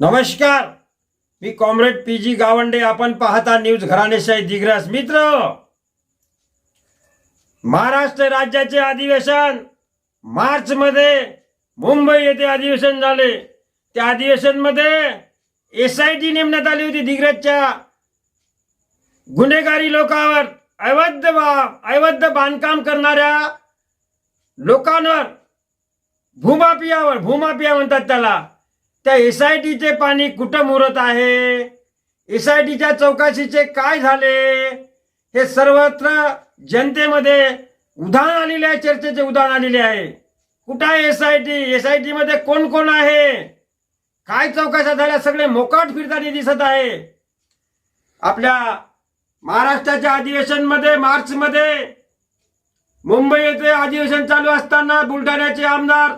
नमस्कार. मी comrade P G Gawande. आपण पाहता न्यूज घराणेशाही दिग्रस मित्र. महाराष्ट्र राज्याचे अधिवेशन मार्च मध्ये मुंबई येथे अधिवेशन झाले. त्या अधिवेशनमध्ये एस आय टी नेमण्यात आली होती दिग्रजच्या गुन्हेगारी लोकांवर अवैध बा- अवैध बांधकाम करणाऱ्या लोकांवर भूमापियावर भूमापिया म्हणतात त्याला. त्या एस आय टीचे पाणी कुठं मुरत आहे? एस आय टीच्या चौकशीचे काय झाले? हे सर्वत्र जनतेमध्ये उदाहरण आलेले आहे चर्चेचे उदाहरण आलेले आहे. कुठं आहे S I T S I T मध्ये कोण कोण आहे? काय चौकशा झाल्या? सगळे मोकाट फिरताना दिसत आहे. आपल्या महाराष्ट्राच्या अधिवेशनमध्ये मार्च मध्ये मुंबई येथे अधिवेशन चालू असताना बुलढाण्याचे आमदार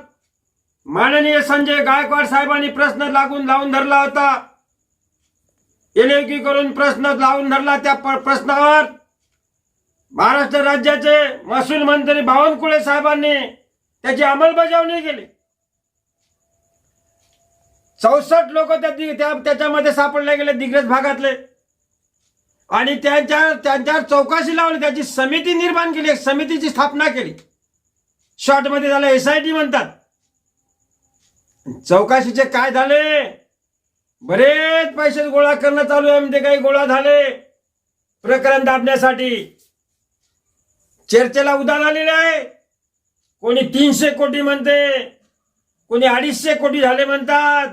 माननीय संजय गायकवाड साहेबांनी प्रश्न लागून लावून धरला होता. एलएकी करून प्रश्न लावून धरला त्या प्रश्नावर. महाराष्ट्र राज्याचे महसूल मंत्री बावनकुळे साहेबांनी त्याची अंमलबजावणी केली. चौसष्ट लोक त्या त्याच्यामध्ये सापडले गेले दिग्रज भागातले. आणि त्यांच्या त्यांच्यावर चौकशी लावली त्याची समिती निर्माण केली एक समितीची स्थापना केली. शॉर्टमध्ये त्याला एस आय टी म्हणतात. चौकशीचे काय झाले? बरेच पैसे गोळा करणं चालू आहे म्हणजे काही गोळा झाले. प्रकरण दाबण्यासाठी. चर्चेला उदाहरण आलेले आहे. कोणी तीनशे कोटी म्हणते कोणी अडीचशे कोटी झाले म्हणतात.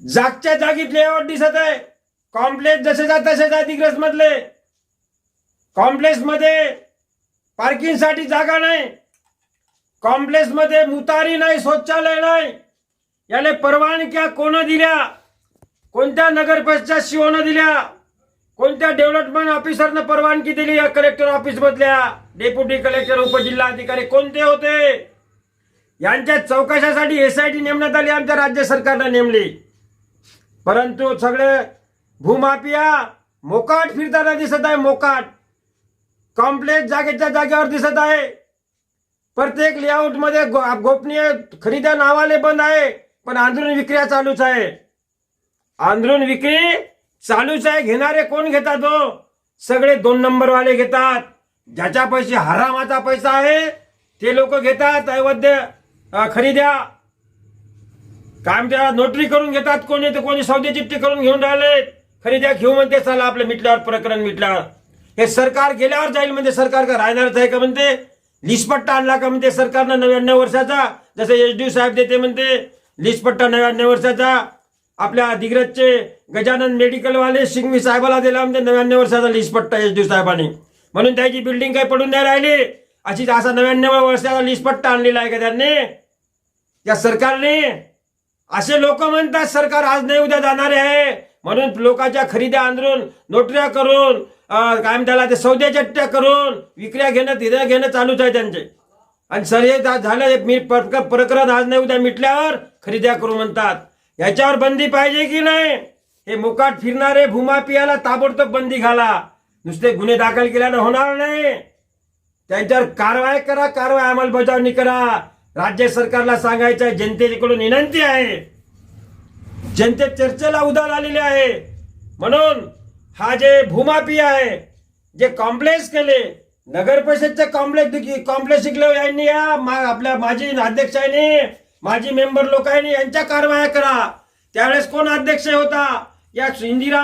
जागच्या जागी लेआउट दिसत आहे. कॉम्प्लेक्स जसे जात तसे आहे दिग्रस मधले. कॉम्प्लेक्समध्ये पार्किंगसाठी जागा नाही. कॉम्प्लेक्समध्ये मुतारी नाही शौचालय नाही. याले परवानग्या कोण दिल्या? कोणत्या नगरपंचायत शिवनं दिल्या? कोणत्या डेव्हलपमेंट ऑफिसरनं परवानगी दिली या कलेक्टर ऑफिस मधल्या? डेप्युटी कलेक्टर उपजिल्हाधिकारी कोणते होते? यांच्या चौकशासाठी एसआयटी नेमण्यात आली आमच्या राज्य सरकारनं नेमली. परंतु सगळे भूमाफिया मोकाट फिरताना दिसत आहे मोकाट. कॉम्प्लेक्स जागेच्या जागेवर दिसत आहे. प्रत्येक लेआउटमध्ये गो- गोपनीय खरेद्या नावाले बंद आहे पण आंदोलन विक्रिया चालूच आहे. आंदोलन विक्री चालूच आहे घेणारे कोण घेतात हो? सगळे दोन नंबर वाले घेतात. ज्याच्या पैसे हरामाचा पैसा आहे ते लोक घेतात अवैध खरेद्या. काय म्हणते नोटरी करून घेतात कोणी तर कोणी सौदे चिठ्ठी करून घेऊन राहिले खरेद्या घेऊ म्हणते चला आपलं मिटल्यावर प्रकरण मिटल्यावर हे सरकार गेल्यावर जाईल म्हणजे सरकार का राहणारच आहे का म्हणते? लिस्पट्टा आणला का म्हणते सरकारनं नव्याण्णव वर्षाचा? जसं एच डी साहेब देते म्हणते लिस्पट्टा नव्याण्णव वर्षाचा. आपल्या दिग्रजचे गजानन मेडिकलवाले सिंघवी साहेबाला दिला म्हणजे नव्याण्णव वर्षाचा लिस्पट्टा एच डी साहेबांनी. म्हणून त्याची बिल्डिंग काही पडून नाही राहिली. अशी असा नव्याण्णव वर्षाचा लिस्पट्टा आणलेला आहे का त्यांनी? या सरकारने. असे लोक म्हणतात सरकार आज नाही उद्या जाणारे आहे. म्हणून लोकांच्या खरेद्या आंदोलन नोटऱ्या करून काय म्हणताला त्याला ते सौद्या चट्ट्या करून विक्र्या घेणं तिथं घेणं चालूच आहे त्यांचे. आणि सर हे झालं मी प्रक- प्रकरण आज नाही उद्या मिटल्यावर खरेद्या करू म्हणतात. याच्यावर बंदी पाहिजे की नाही? हे मुकाट फिरणारे भूमापियाला ताबडतोब बंदी घाला. नुसते गुन्हे दाखल केल्यानं होणार नाही. त्यांच्यावर कारवाई करा कारवाई अंमलबजावणी करा. राज्य सरकारला सांगायचं आहे जनतेकडून विनंती आहे. जनते चर्चेला उदार आलेले आहे. म्हणून हा जे भूमापी आहे जे कॉम्प्लेक्स केले नगर परिषदचे कॉम्प्लेक्स कॉम्प्लेक्स शिकले यांनी या मा- आपल्या माजी अध्यक्षांनी माजी मेंबर लोकांनी यांच्या कारवाया करा. त्यावेळेस कोण अध्यक्ष होता? या इंदिरा